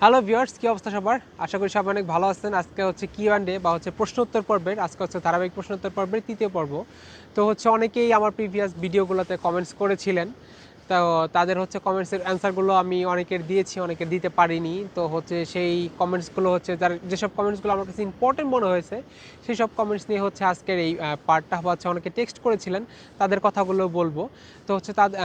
Hello viewers কি অবস্থা সবার? আশা করি সবাই অনেক ভালো আছেন। আজকে হচ্ছে কিউ অ্যান্ড ডে বা হচ্ছে প্রশ্ন উত্তর পর্বের, আজকে হচ্ছে ধারাবাহিক প্রশ্ন উত্তর পর্বের তৃতীয় পর্ব। তো হচ্ছে অনেকেই আমার প্রিভিয়াস ভিডিওগুলোতে কমেন্টস করেছিলেন। তো তাদের হচ্ছে কমেন্টসের অ্যান্সারগুলো আমি অনেকের দিয়েছি, অনেকের দিতে পারিনি। তো হচ্ছে সেই কমেন্টসগুলো হচ্ছে যার, যেসব কমেন্টসগুলো আমার কাছে ইম্পর্টেন্ট মনে হয়েছে সেই সব কমেন্টস নিয়ে হচ্ছে আজকের এই পার্টটা হচ্ছে অনেকে টেক্সট করেছিলেন, তাদের কথাগুলো বলব। তো হচ্ছে তাদের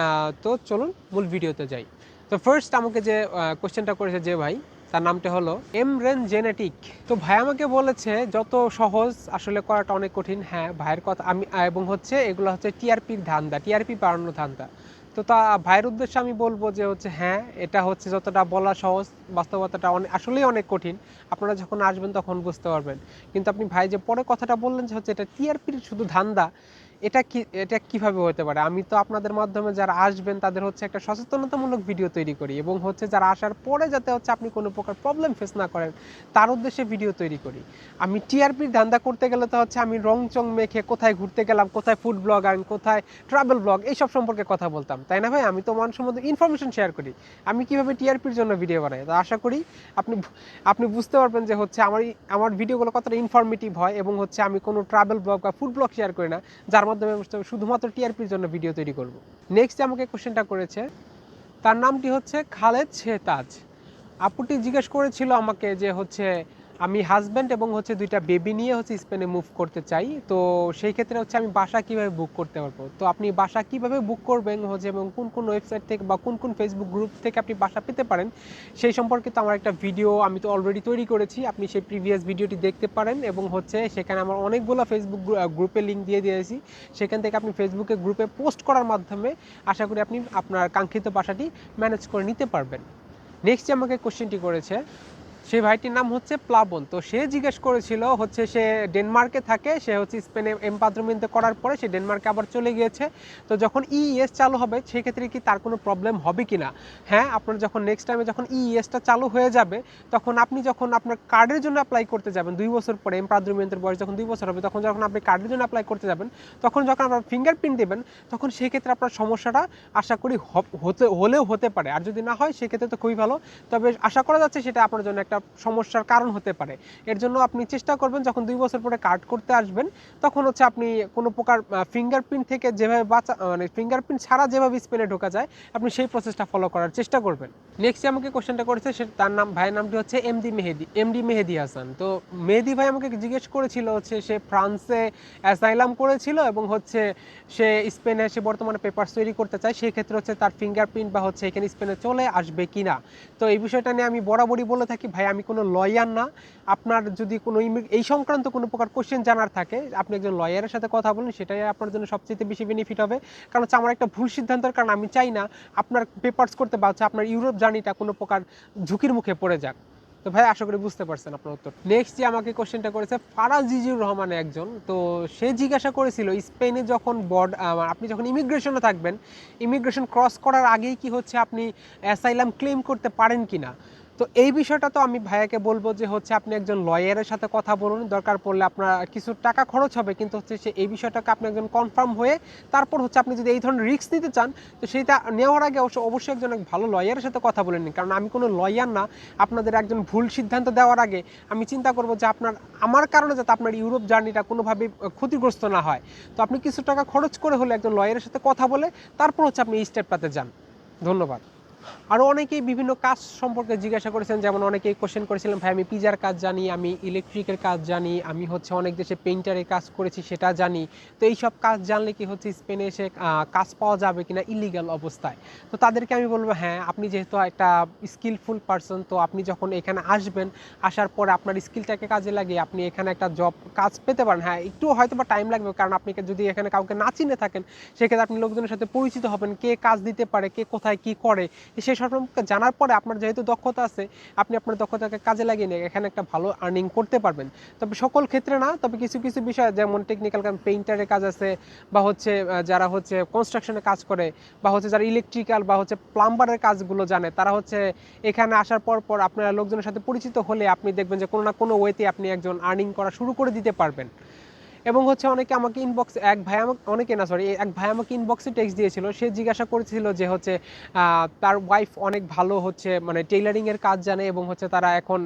তো চলুন মূল ভিডিওতে যাই। তো ফার্স্ট আমাকে যে কোশ্চেনটা করেছে যে ভাই, তার নামটা হলো এমরেন জেনেটিক তো ভাই আমাকে বলেছে যত সহজ আসলে করাটা অনেক কঠিন। হ্যাঁ ভাইয়ের কথা আমি, এবং হচ্ছে এগুলো হচ্ছে টিআরপির ধান্দা টিআরপি বাড়ানোর ধান্দা। তো তা ভাইয়ের উদ্দেশ্যে আমি বলব যে হচ্ছে হ্যাঁ এটা হচ্ছে যতটা বলা সহজ, বাস্তবতাটা অনেক আসলেই অনেক কঠিন। আপনারা যখন আসবেন তখন বুঝতে পারবেন। কিন্তু আপনি ভাই যে পরে কথাটা বললেন যে হচ্ছে এটা টিআরপির শুধু ধান্দা এটা কি, এটা কীভাবে হতে পারে? আমি তো আপনাদের মাধ্যমে যারা আসবেন, তাদের হচ্ছে একটা সচেতনতামূলক ভিডিও তৈরি করি এবং হচ্ছে যারা আসার পরে যাতে হচ্ছে আপনি কোনো প্রকার প্রবলেম ফেস না করেন, তার উদ্দেশ্যে ভিডিও তৈরি করি। আমি টিআরপির ধান্দা করতে গেলে তো হচ্ছে আমি রং চং মেখে কোথায় ঘুরতে গেলাম, কোথায় ফুড ব্লগ আর কোথায় ট্রাভেল ব্লগ এইসব সম্পর্কে কথা বলতাম। তাই না ভাই? আমি তো মানুষের মধ্যে ইনফরমেশন শেয়ার করি। আমি কীভাবে টিআরপির জন্য ভিডিও বানাই? তো আশা করি আপনি আপনি বুঝতে পারবেন যে হচ্ছে আমার আমার ভিডিওগুলো কতটা ইনফরমেটিভ হয় এবং হচ্ছে আমি কোনো ট্রাভেল ব্লগ বা ফুড ব্লগ শেয়ার করি না, যার মাধ্যমে আমি শুধুমাত্র টিআরপির জন্য ভিডিও তৈরি করব। নেক্সট আমাকে কোশ্চেনটা করেছে, তার নামটি হচ্ছে খালেদ শেহতাজ। আপুটি জিজ্ঞেস করেছিল আমাকে যে হচ্ছে আমি হাজব্যান্ড এবং হচ্ছে দুইটা বেবি নিয়ে হচ্ছে স্পেনে মুভ করতে চাই। তো সেই ক্ষেত্রে হচ্ছে আমি বাসা কীভাবে বুক করতে পারব? তো আপনি বাসা কীভাবে বুক করবেন হচ্ছে এবং কোন কোন ওয়েবসাইট থেকে বা কোন কোন ফেসবুক গ্রুপ থেকে আপনি বাসা পেতে পারেন, সেই সম্পর্কে তো আমার একটা ভিডিও আমি তো অলরেডি তৈরি করেছি। আপনি সেই প্রিভিয়াস ভিডিওটি দেখতে পারেন এবং হচ্ছে সেখানে আমার অনেকগুলো ফেসবুক গ্রুপে লিঙ্ক দিয়ে দিয়েছি। সেখান থেকে আপনি ফেসবুকে গ্রুপে পোস্ট করার মাধ্যমে আশা করি আপনি আপনার কাঙ্ক্ষিত বাসাটি ম্যানেজ করে নিতে পারবেন। নেক্সট আমাকে কোশ্চেনটি করেছে সেই ভাইটির নাম হচ্ছে প্লাবন। তো সে জিজ্ঞেস করেছিল, হচ্ছে সে ডেনমার্কে থাকে, সে হচ্ছে স্পেনে এমপাদ্রমিনতে করার পরে সে ডেনমার্কে আবার চলে গিয়েছে। তো যখন ইএস চালু হবে, সেক্ষেত্রে কি তার কোনো প্রবলেম হবে কি না হ্যাঁ আপনার যখন নেক্সট টাইমে যখন ইএসটা চালু হয়ে যাবে, তখন আপনি যখন আপনার কার্ডের জন্য অ্যাপ্লাই করতে যাবেন, দুই বছর পরে এমপাদ্রমিনের বয়স যখন দুই বছর হবে, তখন যখন আপনি কার্ডের জন্য অ্যাপ্লাই করতে যাবেন, তখন যখন আপনার ফিঙ্গারপ্রিন্ট দেবেন, তখন সেক্ষেত্রে আপনার সমস্যাটা আশা করি হতে, হলেও হতে পারে। আর যদি না হয়, সেক্ষেত্রে তো খুবই ভালো। তবে আশা করা যাচ্ছে সেটা আপনার জন্য একটা সমস্যার কারণ হতে পারে। এর জন্য আপনি চেষ্টা করবেন যখন দুই বছর পরে কার্ড করতে আসবেন, তখন হচ্ছে আপনি কোনো প্রকার ফিঙ্গারপ্রিন্ট থেকে যেভাবে বাঁচা মানে ফিঙ্গারপ্রিন্ট ছাড়া যেভাবে স্পেনে ঢোকা যায়, আপনি সেই প্রসেসটা ফলো করার চেষ্টা করবেন। নেক্সট আমাকে কোশ্চেনটা করেছে, সে তার নাম, ভাইয়ের নামটি হচ্ছে এমডি মেহেদি এমডি মেহেদি হাসান তো মেহেদি ভাই আমাকে জিজ্ঞেস করেছিল হচ্ছে সে ফ্রান্সে অ্যাসাইলাম করেছিল এবং হচ্ছে সে স্পেনে সে বর্তমানে পেপার তৈরি করতে চায়, সেই ক্ষেত্রে হচ্ছে তার ফিঙ্গারপ্রিন্ট বা হচ্ছে এখানে স্পেনে চলে আসবে কিনা। তো এই বিষয়টা নিয়ে আমি বরাবরই বলে থাকি আমি কোনো লয়ার না। আপনার যদি কোনো এই সংক্রান্ত কোনো প্রকার কোশ্চেন জানার থাকে, আপনি একজন লয়ারের সাথে কথা বলুন, সেটাই আপনার জন্য সবচেয়ে বেশি বেনিফিট হবে। কারণ হচ্ছে আমার একটা ভুল সিদ্ধান্তের কারণ আমি চাই না আপনার পেপার্স করতে বা হচ্ছে আপনার ইউরোপ জার্নিটা কোনো প্রকার ঝুঁকির মুখে পড়ে যাক। তো ভাই, আশা করি বুঝতে পারছেন আপনার উত্তর। নেক্সট যে আমাকে কোশ্চেনটা করেছে, ফারাজ জিজিউর রহমান একজন। তো সে জিজ্ঞাসা করেছিল, স্পেনে যখন বর্ড আপনি যখন ইমিগ্রেশনে থাকবেন ইমিগ্রেশন ক্রস করার আগেই কি হচ্ছে আপনি অ্যাসাইলাম ক্লেম করতে পারেন কিনা? তো এই বিষয়টা তো আমি ভাইয়াকে বলব যে হচ্ছে আপনি একজন লয়ারের সাথে কথা বলুন, দরকার পড়লে আপনার কিছু টাকা খরচ হবে, কিন্তু হচ্ছে সে এই বিষয়টাকে আপনি একজন কনফার্ম হয়ে তারপর হচ্ছে আপনি যদি এই ধরনের রিস্ক নিতে চান, তো সেইটা নেওয়ার আগে অবশ্য অবশ্যই একজন এক ভালো লয়ারের সাথে কথা বলে নিন। কারণ আমি কোনো লয়ার না, আপনাদের একজন ভুল সিদ্ধান্ত দেওয়ার আগে আমি চিন্তা করব যে আপনার, আমার কারণে যাতে আপনার ইউরোপ জার্নিটা কোনোভাবে ক্ষতিগ্রস্ত না হয়। তো আপনি কিছু টাকা খরচ করে হলে একজন লয়ারের সাথে কথা বলে তারপর হচ্ছে আপনি এই স্টেপটাতে যান। ধন্যবাদ। আরও অনেকেই বিভিন্ন কাজ সম্পর্কে জিজ্ঞাসা করেছেন, যেমন অনেকেই কোশ্চেন করেছিলেন, ভাই, আমি পিজার কাজ জানি, আমি ইলেকট্রিকের কাজ জানি, আমি হচ্ছে অনেক দেশে পেইন্টারের কাজ করেছি, সেটা জানি। তো এই সব কাজ জানলে কি হচ্ছে স্পেনে এসে কাজ পাওয়া যাবে কিনা ইলিগাল অবস্থায়? তো তাদেরকে আমি বলব হ্যাঁ আপনি যেহেতু একটা স্কিলফুল পারসন তো আপনি যখন এখানে আসবেন, আসার পরে আপনার স্কিলটাকে কাজে লাগিয়ে আপনি এখানে একটা জব কাজ পেতে পারেন। হ্যাঁ একটু হয়তো বা টাইম লাগবে, কারণ আপনি যদি এখানে কাউকে না চিনে থাকেন, সেক্ষেত্রে আপনি লোকজনের সাথে পরিচিত হবেন, কে কাজ দিতে পারে, কে কোথায় কি করে সেই সম্পর্কে জানার পরে আপনার যেহেতু দক্ষতা আছে, আপনি আপনার দক্ষতাকে কাজে লাগিয়ে নিয়ে এখানে একটা ভালো আর্নিং করতে পারবেন। তবে সকল ক্ষেত্রে না, তবে কিছু কিছু বিষয় যেমন টেকনিক্যাল কাজ পেইন্টারের কাজ আছে, বা হচ্ছে যারা হচ্ছে কনস্ট্রাকশনের কাজ করে, বা হচ্ছে যারা ইলেকট্রিক্যাল বা হচ্ছে প্লাম্বারের কাজগুলো জানে, তারা হচ্ছে এখানে আসার পর পর আপনারা লোকজনের সাথে পরিচিত হলে আপনি দেখবেন যে কোনো না কোনো ওয়েতে আপনি একজন আর্নিং করা শুরু করে দিতে পারবেন। এবং হচ্ছে অনেকে আমাকে ইনবক্স এক ভাই আমাকে, অনেকে না সরি এক ভাই আমাকে ইনবক্সে টেক্সট দিয়েছিল। সে জিজ্ঞাসা করেছিল যে হচ্ছে তার ওয়াইফ অনেক ভালো হচ্ছে মানে টেইলারিং এর কাজ জানে এবং হচ্ছে তারা এখন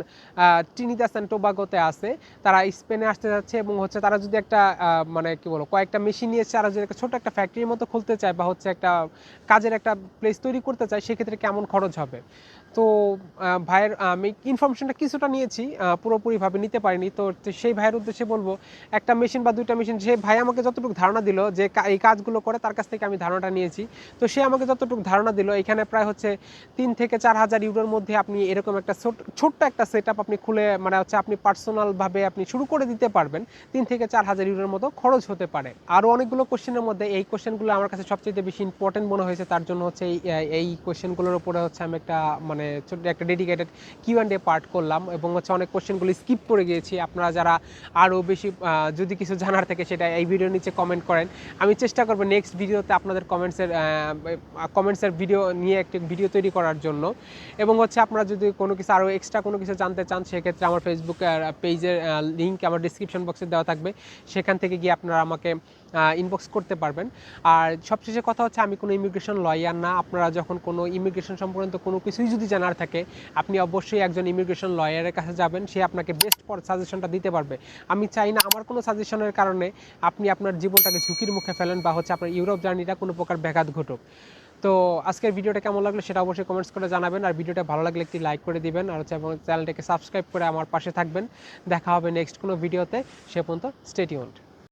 ট্রিনিদাস অ্যান্ড টোবাগোতে আছে। তারা স্পেনে আসতে যাচ্ছে এবং হচ্ছে তারা যদি একটা মানে কি বলব, কয়েকটা মেশিন নিয়ে তারা যদি একটা ছোট একটা ফ্যাক্টরির মতো খুলতে চায় বা হচ্ছে একটা কাজের একটা প্লেস তৈরি করতে চায়, সেক্ষেত্রে কেমন খরচ হবে? তো ভাইয়ের আমি ইনফরমেশনটা কিছুটা নিয়েছি পুরোপুরিভাবে নিতে পারিনি। তো সেই ভাইয়ের উদ্দেশ্যে বলব, একটা মেশিন বা দুইটা মেশিন যে ভাই আমাকে যতটুকু ধারণা দিল যে এই কাজগুলো করে, তার কাছ থেকে আমি ধারণাটা নিয়েছি। তো সে আমাকে যতটুকু ধারণা দিল, এখানে প্রায় হচ্ছে তিন থেকে চার হাজার ইউরোর মধ্যে আপনি এরকম একটা ছোট, ছোট্ট একটা সেট আপনি খুলে মানে হচ্ছে আপনি পার্সোনালভাবে আপনি শুরু করে দিতে পারবেন। তিন থেকে চার হাজার ইউরোর মতো খরচ হতে পারে। আরও অনেকগুলো কোশ্চেনের মধ্যে এই কোশ্চেনগুলো আমার কাছে সবচেয়ে বেশি ইম্পর্টেন্ট মনে হয়েছে, তার জন্য হচ্ছে এই এই কোশ্চেনগুলোর উপরে হচ্ছে আমি একটা মানে ছোট্ট একটা dedicated Q and A part করলাম এবং হচ্ছে অনেক কোশ্চেনগুলো স্কিপ করে গিয়েছি। আপনারা যারা আরও বেশি যদি কিছু জানার থাকে সেটা এই ভিডিওর নিচে কমেন্ট করেন। আমি চেষ্টা করব নেক্সট ভিডিওতে আপনাদের কমেন্টসের কমেন্টসের ভিডিও নিয়ে একটি ভিডিও তৈরি করার জন্য। এবং হচ্ছে আপনারা যদি কোনো কিছু আরও এক্সট্রা কোনো কিছু জানতে চান, সেক্ষেত্রে আমার ফেসবুক পেজের লিঙ্ক আমার ডিসক্রিপশন বক্সে দেওয়া থাকবে। সেখান থেকে গিয়ে আপনারা আমাকে ইনবক্স করতে পারবেন। আর সবশেষে কথা হচ্ছে, আমি কোনো ইমিগ্রেশন লয়ার না। আপনারা যখন কোনো ইমিগ্রেশন সম্পর্কিত কোনো কিছুই যদি জানার থাকে, আপনি অবশ্যই একজন ইমিগ্রেশন লয়ারের কাছে যাবেন। সে আপনাকে বেস্ট পর সাজেশনটা দিতে পারবে। আমি চাই না আমার কোনো সাজেশনের কারণে আপনি আপনার জীবনটাকে ঝুঁকির মুখে ফেলেন বা হচ্ছে আপনার ইউরোপ জার্নিটা কোনো প্রকার ব্যাঘাত ঘটুক। তো আজকের ভিডিওটা কেমন লাগল সেটা অবশ্যই কমেন্টস করে জানাবেন। আর ভিডিওটা ভালো লাগলে একটি লাইক করে দিবেন। আর হচ্ছে এবং চ্যানেলটাকে সাবস্ক্রাইব করে আমার পাশে থাকবেন। দেখা হবে নেক্সট কোনো ভিডিওতে সে পর্যন্ত স্টেটিউন্ড